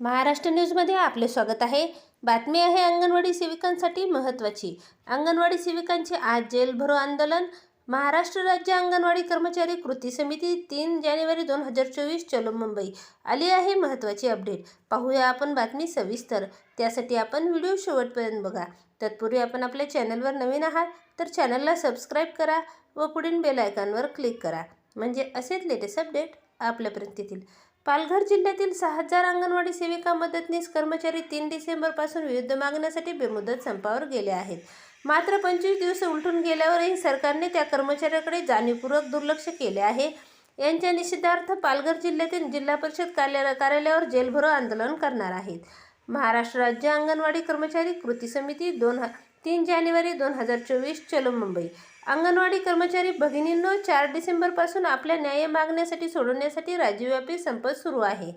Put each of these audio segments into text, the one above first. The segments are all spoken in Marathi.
महाराष्ट्र न्यूजमध्ये आपले स्वागत आहे. बातमी आहे अंगणवाडी सेविकांसाठी महत्त्वाची. अंगणवाडी सेविकांचे आज जेलभरो आंदोलन. महाराष्ट्र राज्य अंगणवाडी कर्मचारी कृती समिती तीन जानेवारी दोन हजार चोवीस चलो मुंबई. आली आहे महत्त्वाची अपडेट. पाहूया आपण बातमी सविस्तर. त्यासाठी आपण व्हिडिओ शेवटपर्यंत बघा. तत्पूर्वी आपण आपल्या चॅनलवर नवीन आहात तर चॅनलला सबस्क्राईब करा व पुढील बेल आयकॉनवर क्लिक करा. म्हणजे असेच लेटेस्ट अपडेट आपल्यापर्यंत येतील पालघर जिल्ह्यातील सहा हजार अंगणवाडी सेविका मदतनीस कर्मचारी तीन डिसेंबरपासून विविध मागण्यासाठी बेमुदत संपावर गेले आहेत. मात्र पंचवीस दिवस उलटून गेल्यावरही सरकारने त्या कर्मचाऱ्याकडे जाणीवपूर्वक दुर्लक्ष केले आहे. यांच्या निषेधार्थ पालघर जिल्ह्यातील जिल्हा परिषद कार्यालय कार्यालयावर जेलभरो आंदोलन करणार आहेत. महाराष्ट्र राज्य अंगणवाडी कर्मचारी कृती समिती दोन तीन जानेवारी दोन हजार चोवीस चलो मुंबई. अंगणवाडी कर्मचारी भगिनींनो चार डिसेंबरपासून आपल्या न्याय मागण्यासाठी सोडवण्यासाठी राज्यव्यापी संप सुरू आहे.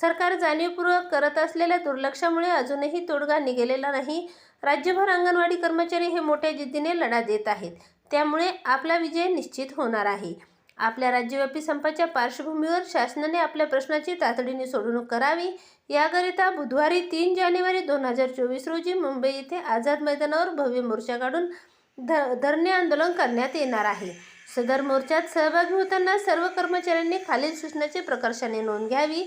सरकार जाणीवपूर्वक करत असलेल्या दुर्लक्षामुळे अजूनही तोडगा निघालेला नाही. राज्यभर अंगणवाडी कर्मचारी हे मोठ्या जिद्दीने लढा देत आहेत. त्यामुळे आपला विजय निश्चित होणार आहे. आपल्या राज्यव्यापी संपाच्या पार्श्वभूमीवर शासनाने आपल्या प्रश्नाची तातडीने सोडवणूक करावी. याकरिता बुधवारी तीन जानेवारी दोन हजार चोवीस रोजी मुंबई येथे आझाद मैदानावर भव्य मोर्चा काढून ध धरणे आंदोलन करण्यात येणार आहे. सदर मोर्चात सहभागी होताना सर्व कर्मचाऱ्यांनी खालील सूचनाचे प्रकर्षाने नोंद घ्यावी.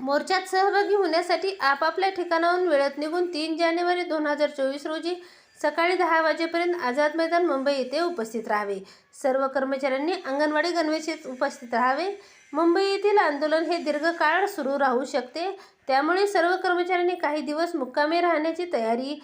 मोर्चात सहभागी होण्यासाठी आपापल्या ठिकाणाहून वेळेत निघून तीन जानेवारी दोन हजार चोवीस रोजी सकाळी दहा वाजेपर्यंत आझाद मैदान मुंबई येथे उपस्थित राहावे. सर्व कर्मचाऱ्यांनी अंगणवाडी गणवेशीत उपस्थित राहावे. मुंबई येथील आंदोलन हे दीर्घकाळ सुरू राहू शकते. त्यामुळे सर्व कर्मचाऱ्यांनी काही दिवस मुक्कामे राहण्याची तयारी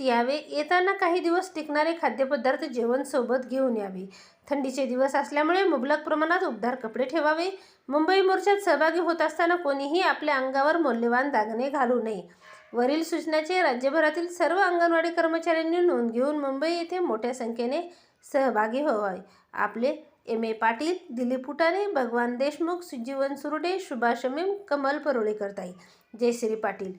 यावे. येताना काही दिवस टिकणारे खाद्यपदार्थ जेवण सोबत घेऊन यावे. थंडीचे दिवस असल्यामुळे मुबलक प्रमाणात उबदार कपडे ठेवावे. मुंबई मोर्चात सहभागी होत असताना कोणीही आपल्या अंगावर मौल्यवान दागणे घालू नये. वरील सूचनाचे राज्यभरातील सर्व अंगणवाडी कर्मचाऱ्यांनी नोंद घेऊन मुंबई येथे मोठ्या संख्येने सहभागी व्हावे. आपले एम ए पाटील दिलीप फुटाणे भगवान देशमुख सुजीवन सुरडे सुभाष मीम कमल परोळेकर ताई. जयश्री पाटील.